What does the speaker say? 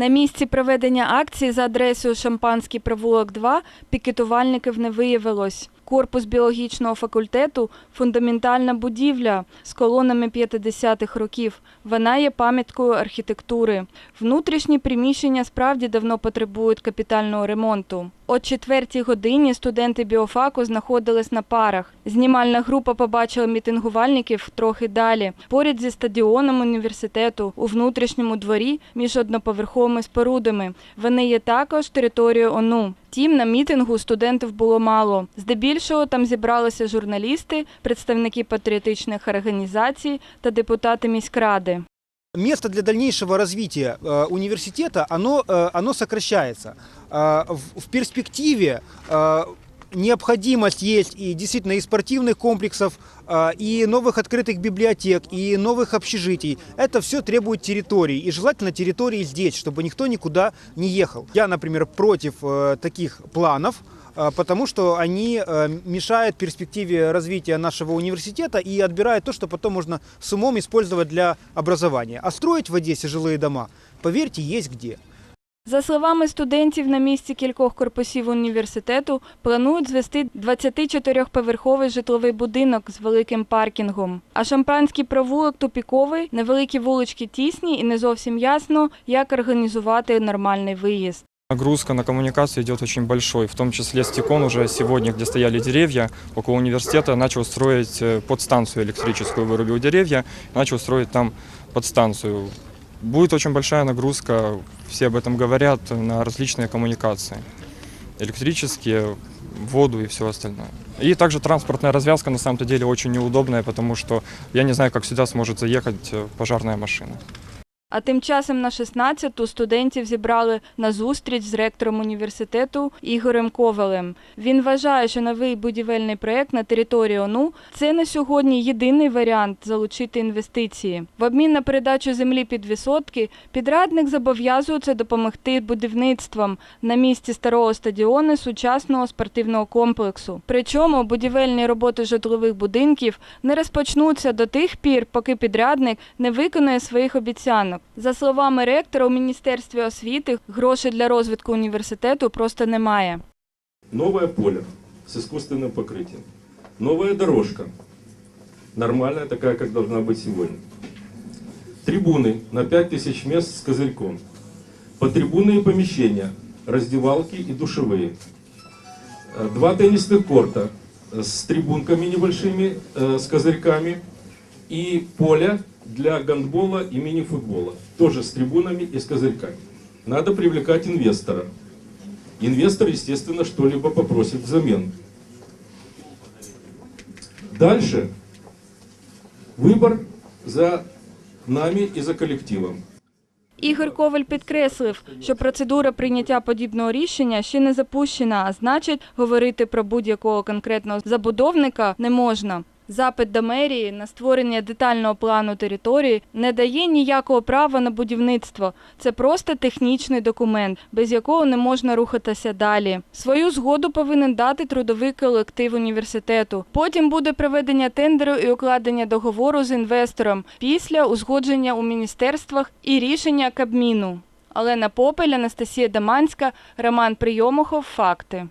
На місці проведення акції за адресою Шампанський провулок 2 пікетувальників не виявилось. Корпус біологічного факультету фундаментальна будівля з колонами 50-х років. Вона є пам'яткою архітектури. Внутрішні приміщення справді давно потребують капітального ремонту. О четвертій годині студенти біофаку знаходились на парах. Знімальна група побачила мітингувальників трохи далі, поряд зі стадіоном університету у внутрішньому дворі між одноповерховими спорудами. Вони є також територією ОНУ. Втім, на мітингу студентів було мало. Здебільшого там зібралися журналісти, представники патріотичних організацій та депутати міськради. Место для дальнейшего развития э, университета, оно, э, оно сокращается. Э, в, в перспективе необходимость есть и действительно и спортивных комплексов, и новых открытых библиотек, и новых общежитий. Это все требует территории, и желательно территории здесь, чтобы никто никуда не ехал. Я, например, против таких планов, потому что они э, мешают перспективе развития нашего университета и отбирают то, что потом можно с умом использовать для образования. А строить в Одессе жилые дома, поверьте, есть где. За словами студентів, на місці кількох корпусів університету планують звести 24-поверховий житловий будинок з великим паркінгом. А шампанський провулок тупіковий, невеликі вулички тісні і не зовсім ясно, як організувати нормальний виїзд. Нагрузка на коммуникацию идет очень большой, в том числе Стекон уже сегодня, где стояли деревья, около университета начал строить э, подстанцию электрическую, вырубил деревья, начал строить там подстанцию. Будет очень большая нагрузка, все об этом говорят, на различные коммуникации. Электрические, воду и все остальное. И также транспортная развязка на самом-то деле очень неудобная, потому что я не знаю, как сюда сможет заехать э, пожарная машина. А тим часом на 16-ту студентів зібрали на зустріч з ректором університету Ігорем Ковалем. Він вважає, що новий будівельний проєкт на території ОНУ – це на сьогодні єдиний варіант залучити інвестиції. В обмін на передачу землі під висотки підрадник зобов'язується допомогти будівництвом на місці старого стадіону сучасного спортивного комплексу. Причому будівельні роботи житлових будинків не розпочнуться до тих пір, поки підрядник не виконує своїх обіцянок. За словами ректора, у Міністерстві освіти грошей для розвитку університету просто немає. Новое поле с искусственным покрытием. Новая дорожка. Нормальная, такая, как должна быть сегодня. Трибуны на 5000 мест с козырьком. Потрибунные помещения, раздевалки и душевые. Э, Два теннисных корта с трибунками небольшими, э, с козырьками. И поле для гандбола и мини-футбола. Тоже с трибунами и с козырьками. Надо привлекать инвестора. Инвестор, естественно, что-либо попросит взамен. Дальше выбор за нами и за коллективом. Ігор Коваль підкреслив, що процедура прийняття подібного рішення ще не запущена, а значить, говорити про будь-якого конкретного забудовника не можна. Запит до мерії на створення детального плану території не дає ніякого права на будівництво. Це просто технічний документ, без якого не можна рухатися далі. Свою згоду повинен дати трудовий колектив університету. Потім буде проведення тендеру і укладення договору з інвестором після узгодження у міністерствах і рішення Кабміну. Олена Попель, Анастасія Даманська, Роман Прийомухов. Факти.